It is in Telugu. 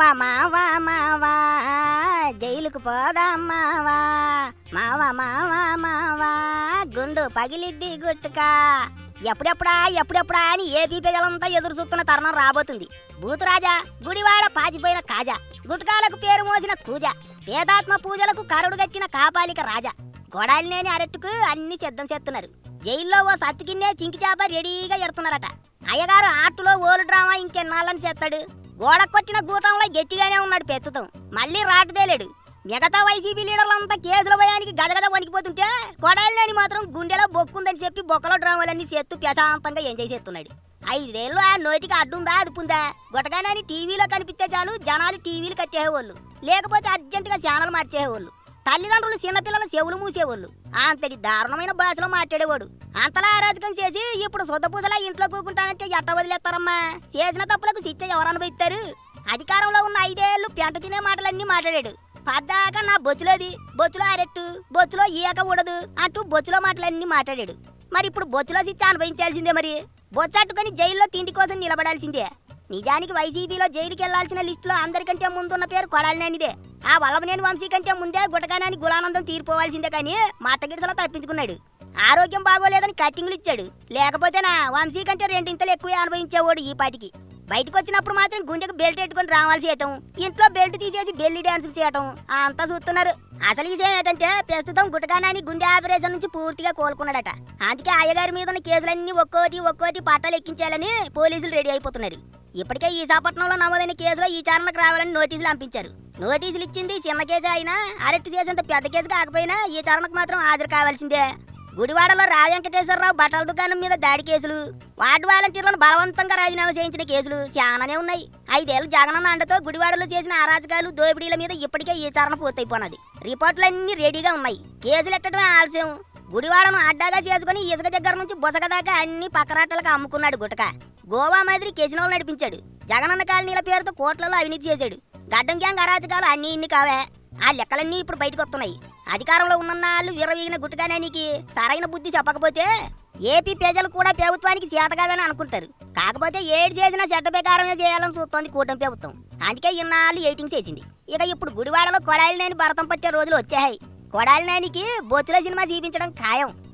మావా మావా మావా జైలుకు పోదాం మావా. మావా మావా మావా గుండు పగిలిద్ది గుట్టుకా. ఎప్పుడెప్పుడా ఎప్పుడెప్పుడా అని ఏపీ ప్రజలంతా ఎదురు చూస్తున్న తరుణం రాబోతుంది. భూతరాజా గుడివాడ పాచిపోయిన కాజా గుట్కాలకు పేరు మోసిన కూజ పేదాత్మ పూజలకు కరుడు గట్టిన కాపాలిక రాజా. గొడాలినేని అరెట్టుకు అన్ని సిద్ధం చేస్తున్నారు. జైల్లో ఓ సత్తికిన్నే చింకి చేప రెడీగా ఎడుతున్నారట. అయ్యగారు ఆర్టులో ఓలు డ్రామా ఇంకెన్నాళ్ళని చేస్తాడు? గోడకొచ్చిన గూటంలో గట్టిగానే ఉన్నాడు పెత్తుతం. మళ్ళీ రాటుదేలేడు మిగతా వైసీపీ లీడర్లంతా కేసుల భయానికి గదగద వణికిపోతుంటే కొడాలని మాత్రం గుండెలో బొక్కుందని చెప్పి బొక్కలో డ్రామాలన్నీ చేస్తూ ప్రశాంతంగా ఎంజాయ్ చేస్తున్నాడు. ఐదేళ్ళు ఆ నోటికి అడ్డుందా అదుపుందా? గొట్టగానని టీవీలో కనిపిస్తే చాలు జనాలు టీవీలు కట్టేవాళ్ళు. లేకపోతే అర్జెంటుగా ఛానల్ మార్చేవాళ్ళు. తల్లిదండ్రులు చిన్నపిల్లల చెవులు మూసేవాళ్ళు. అంతటి దారుణమైన భాషలో మాట్లాడేవాడు. అంతలా అరాజకం చేసి ఇప్పుడు శుద్ధపూసలా ఇంట్లో కూకుంటానంటే ఎట్ట వదిలేస్తారమ్మా? చేసిన తప్పులకు శిక్ష ఎవరు అనుభవిస్తారు అధికారంలో ఉన్న ఐదేళ్ళు పెంట తినే మాటలన్నీ మాట్లాడాడు. పద్దాక నా బొచ్చులోది బొచ్చులో అరెట్టు బొచ్చులో ఈయక ఊడదు అంటూ బొచ్చులో మాటలన్నీ మాట్లాడాడు. మరి ఇప్పుడు బొచ్చులో శిక్ష అనుభవించాల్సిందే మరి? బొచ్చట్టుకొని జైల్లో తిండి కోసం నిలబడాల్సిందే. నిజానికి వైసీపీలో జైలుకి వెళ్ళాల్సిన లిస్టులో అందరికంటే ముందున్న పేరు కొడాలనేదే ఆ వల్లభనేని వంశీ కంటే ముందే గుటకానాని గులానందం తీరిపోవాల్సిందే కానీ మట్టగిడసలో తప్పించుకున్నాడు. ఆరోగ్యం బాగోలేదని కట్టింగ్లు ఇచ్చాడు. లేకపోతే నా వంశీ కంటే రెండింతలు ఎక్కువే అనుభవించేవాడు ఈ పాటికి. బయటకు వచ్చినప్పుడు మాత్రం గుండెకు బెల్ట్ పెట్టుకొని రావాల్సి చేయటం ఇంట్లో బెల్ట్ తీసేసి బెల్లి డ్యాన్సులు చేయటం అంతా చూస్తున్నారు. అసలు ఇది ఏంటంటే ప్రస్తుతం గుటకానాని గుండె ఆపరేషన్ నుంచి పూర్తిగా కోలుకున్నాడట. అందుకే అయ్యగారి మీద ఉన్న కేసులన్నీ ఒక్కోటి ఒక్కోటి పట్టాలు ఎక్కించాలని పోలీసులు రెడీ అయిపోతున్నారు. ఇప్పటికే ఈశాపట్నంలో నమోదైన కేసులో ఈ చారణకు రావాలని నోటీసులు పంపించారు నోటీసులు ఇచ్చింది చిన్న కేసు అయినా అరెస్ట్ చేసేంత పెద్ద కేసు కాకపోయినా ఈ చరణకు మాత్రం హాజరు కావాల్సిందే. గుడివాడలో రాజ వెంకటేశ్వరరావు బట్టల దుకాణం మీద దాడి కేసులు వార్డు వాలంటీర్లను బలవంతంగా రాజీనామా చేయించిన కేసులు చాలానే ఉన్నాయి. ఐదేళ్ళు జగనన్న అండతో గుడివాడలో చేసిన అరాచకాలు దోపిడీల మీద ఇప్పటికే ఈ చరణ పూర్తయిపోయినది రిపోర్టులన్నీ రెడీగా ఉన్నాయి. కేసులు ఎట్టడమే ఆలస్యం. గుడివాడను అడ్డాగా చేసుకుని ఇసుక దగ్గర నుంచి బుసక దాకా అన్ని పక్కరాటలకు అమ్ముకున్నాడు గుటక. గోవా మాదిరి కెసినోలు నడిపించాడు. జగనన్న కాలనీల పేరుతో కోట్లలో అవినీతి చేశాడు. గడ్డం గ్యాంగ్ అరాచకాలు అన్ని ఇన్ని కావే. ఆ లెక్కలన్నీ ఇప్పుడు బయటకు వస్తున్నాయి. అధికారంలో ఉన్న వాళ్ళు విరవీగిన గుట్టగానేనికి సరైన బుద్ధి చెప్పకపోతే ఏపీ ప్రజలు కూడా ప్రభుత్వానికి చేత కాదని అనుకుంటారు. కాకపోతే ఏడు చేసినా చెడ్డ ప్రకారమే చేయాలని చూస్తోంది కూటమి ప్రభుత్వం. అందుకే ఇన్నాళ్ళు ఎయిటింగ్ చేసింది. ఇక ఇప్పుడు గుడివాడలో కొడాలి నేని భరతం పట్టే రోజులు వచ్చాయి. కొడాలి నేనికి బొచ్చుల సినిమా చూపించడం ఖాయం.